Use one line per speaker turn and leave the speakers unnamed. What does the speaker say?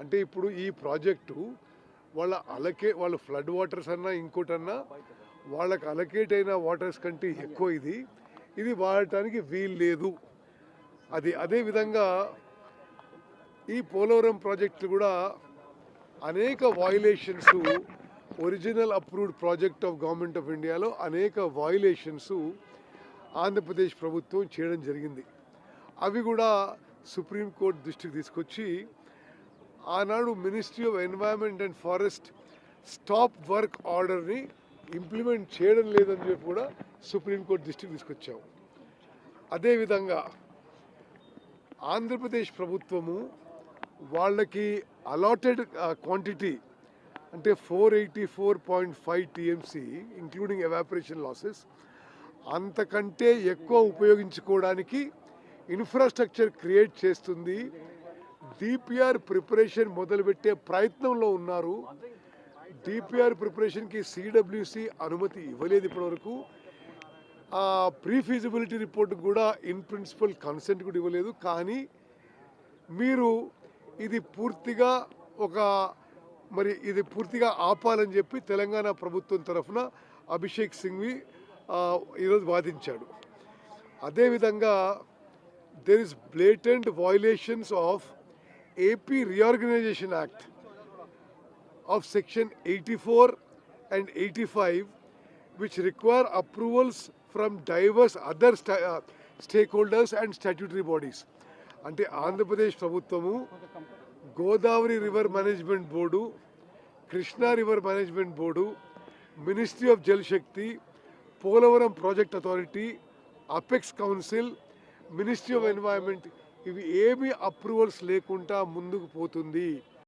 అంటే ఇప్పుడు ఈ ప్రాజెక్టు వాళ్ళ అలకే వాళ్ళ ఫ్లడ్ వాటర్స్ అన్నా ఇంకోటన్నా వాళ్ళకి అలకేట్ అయిన వాటర్స్ కంటే ఎక్కువ ఇది. ఇది వాడటానికి వీలు లేదు. అది అదే విధంగా ఈ పోలవరం ప్రాజెక్టులు కూడా అనేక violations original approved project of government of ఇండియాలో అనేక వాయులేషన్స్ ఆంధ్రప్రదేశ్ ప్రభుత్వం చేయడం జరిగింది. అవి కూడా సుప్రీంకోర్టు దృష్టికి తీసుకొచ్చి ఆనాడు ministry of environment and forest stop work ఆర్డర్ని ఇంప్లిమెంట్ చేయడం లేదని చెప్పి కూడా సుప్రీంకోర్టు దృష్టికి తీసుకొచ్చాము అదేవిధంగా ఆంధ్రప్రదేశ్ ప్రభుత్వము వాళ్ళకి అలాటెడ్ క్వాంటిటీ అంటే four eighty four point five TMC including evaporation losses అంతకంటే ఎక్కువ ఉపయోగించుకోవడానికి ఇన్ఫ్రాస్ట్రక్చర్ క్రియేట్ చేస్తుంది డిపిఆర్ ప్రిపరేషన్ మొదలుపెట్టే ప్రయత్నంలో ఉన్నారు. డిపిఆర్ ప్రిపరేషన్కి సిడబ్ల్యూసి అనుమతి ఇవ్వలేదు ఇప్పటివరకు. ఆ ప్రీ ఫీజిబిలిటీ రిపోర్ట్ కూడా ఇన్ ప్రిన్సిపల్ కన్సెంట్ కూడా ఇవ్వలేదు. కానీ మీరు ఇది పూర్తిగా ఒక మరి ఇది పూర్తిగా ఆపాలని చెప్పి తెలంగాణ ప్రభుత్వం తరఫున అభిషేక్ సింఘ్వి ఈరోజు వాదించాడు. అదేవిధంగా there is blatant violations of AP reorganisation act of section 84 and 85 which require approvals from diverse other sta- uh, stakeholders and statutory bodies. అంటే ఆంధ్రప్రదేశ్ ప్రభుత్వము Godavari river management board Krishna river management board ministry of Jal Shakti Polavaram project authority apex council ministry of environment ఇవి ఏమీ approvals లేకుండా ముందుకు పోతుంది.